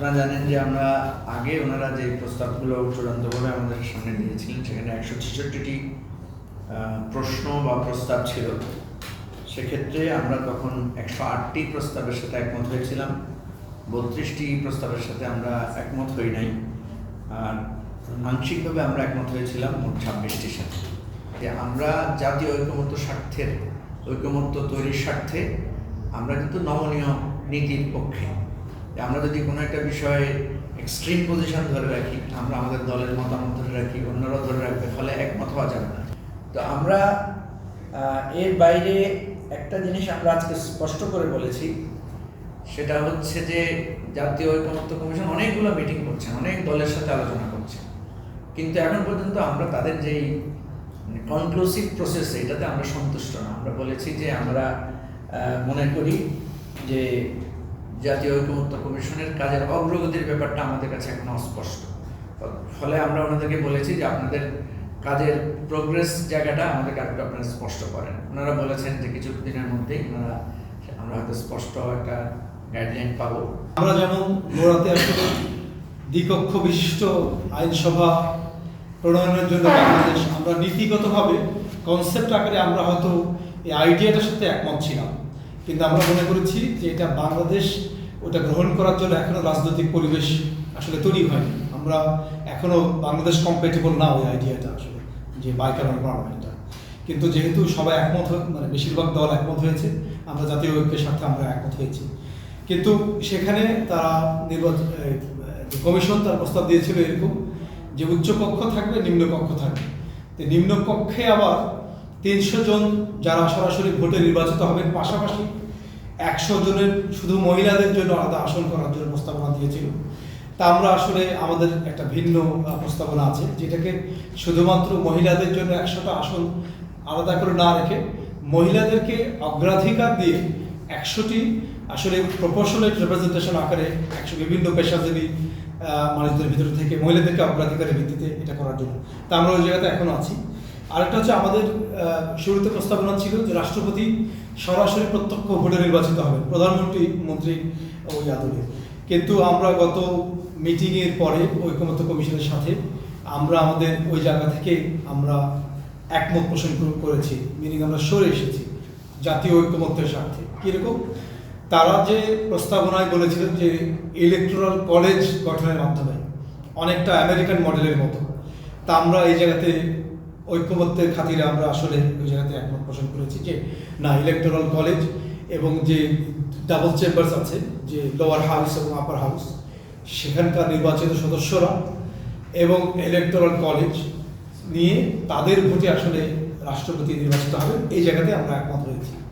আপনারা জানেন যে আমরা আগে ওনারা যে প্রস্তাবগুলো চূড়ান্তভাবে আমাদের সামনে দিয়েছিলেন সেখানে একশো ছেষট্টিটি প্রশ্ন বা প্রস্তাব ছিল। সেক্ষেত্রে আমরা তখন একশো আটটি প্রস্তাবের সাথে একমত হয়েছিলাম। বত্রিশটি প্রস্তাবের সাথে আমরা একমত হই নাই। আর আংশিকভাবে আমরা একমত হয়েছিলাম মোট ছাব্বিশটির সাথে। যে আমরা জাতীয় ঐকমত্য স্বার্থের ঐকমত্য তৈরির স্বার্থে আমরা কিন্তু নমনীয় নীতির পক্ষে। আমরা যদি কোনো একটা বিষয়ে এক্সট্রিম পজিশন ধরে রাখি, আমরা আমাদের দলের মতামত ধরে রাখি, অন্যরাও ধরে রাখবে, ফলে একমত হওয়া যাবে না। তো আমরা এর বাইরে একটা জিনিস আমরা আজকে স্পষ্ট করে বলেছি, সেটা হচ্ছে যে জাতীয় ঐকমত্য কমিশন অনেকগুলো মিটিং করছে, অনেক দলের সাথে আলোচনা করছে। কিন্তু এখন পর্যন্ত আমরা তাদের যেই কনক্লুসিভ প্রসেস এটাতে আমরা সন্তুষ্ট না। আমরা বলেছি যে আমরা মনে করি যে জাতীয় ঐকমত্য কমিশনের কাজের অগ্রগতির ব্যাপারটা আমাদের কাছে এখন অস্পষ্ট। ফলে আমরা ওনাদেরকে বলেছি যে আপনাদের কাজের প্রোগ্রেস জায়গাটা আমাদের আরেকটু আপনারা স্পষ্ট করেন। ওনারা বলেছেন যে কিছু দিনের মধ্যেই ওনারা আমরা হয়তো স্পষ্ট একটা গাইডলাইন পাবো। আমরা যেমন গোড়াতে আসলে দ্বিকক্ষ বিশিষ্ট আইনসভা প্রণয়নের জন্য বাংলাদেশ, আমরা নীতিগতভাবে কনসেপ্ট আকারে আমরা হয়তো এই আইডিয়াটার সাথে একমত ছিলাম। কিন্তু আমরা মনে করেছি যে এটা বাংলাদেশ ওটা গ্রহণ করার জন্য এখনও রাজনৈতিক পরিবেশ আসলে তৈরি হয়নি। আমরা এখনও বাংলাদেশ কম্পেটেবল না ওই আইডিয়াটা আসলে, যে বাইকারণ পার্লামেন্টটা কিন্তু যেহেতু সবাই একমত মানে বেশিরভাগ দল একমত হয়েছে, আমরা জাতীয় ঐক্যের সাথে আমরা একমত হয়েছি। কিন্তু সেখানে তারা নির্বাচন কমিশন তার প্রস্তাব দিয়েছিল এরকম যে উচ্চ কক্ষ থাকবে নিম্ন কক্ষ থাকবে। তো নিম্ন কক্ষে আবার তিনশো জন যারা সরাসরি ভোটে নির্বাচিত হবেন, পাশাপাশি একশো জনের শুধু মহিলাদের জন্য আলাদা আসন করার জন্য প্রস্তাবনা দিয়েছিল। তা আমরা আসলে আমাদের একটা ভিন্ন প্রস্তাবনা আছে, যেটাকে শুধুমাত্র মহিলাদের জন্য একশোটা আসন আলাদা করে না রেখে মহিলাদেরকে অগ্রাধিকার দিয়ে একশোটি আসলে প্রপোর্শনেট রিপ্রেজেন্টেশন আকারে একশো বিভিন্ন পেশাজীবী মানুষদের ভিতর থেকে মহিলাদেরকে অগ্রাধিকারের ভিত্তিতে এটা করার জন্য। তা আমরা ওই জায়গাতে এখনও আছি। আরেকটা হচ্ছে আমাদের শুরুতে প্রস্তাবনা ছিল যে রাষ্ট্রপতি সরাসরি প্রত্যক্ষ ভোটে নির্বাচিত হবেন, প্রধানমন্ত্রী, মন্ত্রী ওই আদলে কিন্তু আমরা গত মিটিংয়ের পরে ঐকমত্য কমিশনের সাথে আমরা আমাদের ওই জায়গা থেকে আমরা একমত পোষণ করেছি মিনিং আমরা সরে এসেছি জাতীয় ঐক্যমত্যের স্বার্থে। কীরকম? তারা যে প্রস্তাবনায় বলেছিলেন যে ইলেকট্রাল কলেজ গঠনের মাধ্যমে, অনেকটা আমেরিকান মডেলের মতো, তা আমরা এই জায়গাতে ঐক্যমত্যের খাতিরে আমরা আসলে ওই জায়গাতে একমত পোষণ করেছি যে, না ইলেকটোরাল কলেজ এবং যে ডাবল চেম্বার্স আছে, যে লোয়ার হাউস এবং আপার হাউস সেখানকার নির্বাচিত সদস্যরা এবং ইলেকটোরাল কলেজ নিয়ে তাদের ভোটে আসলে রাষ্ট্রপতি নির্বাচিত হবে এই জায়গাতে আমরা একমত হয়েছি।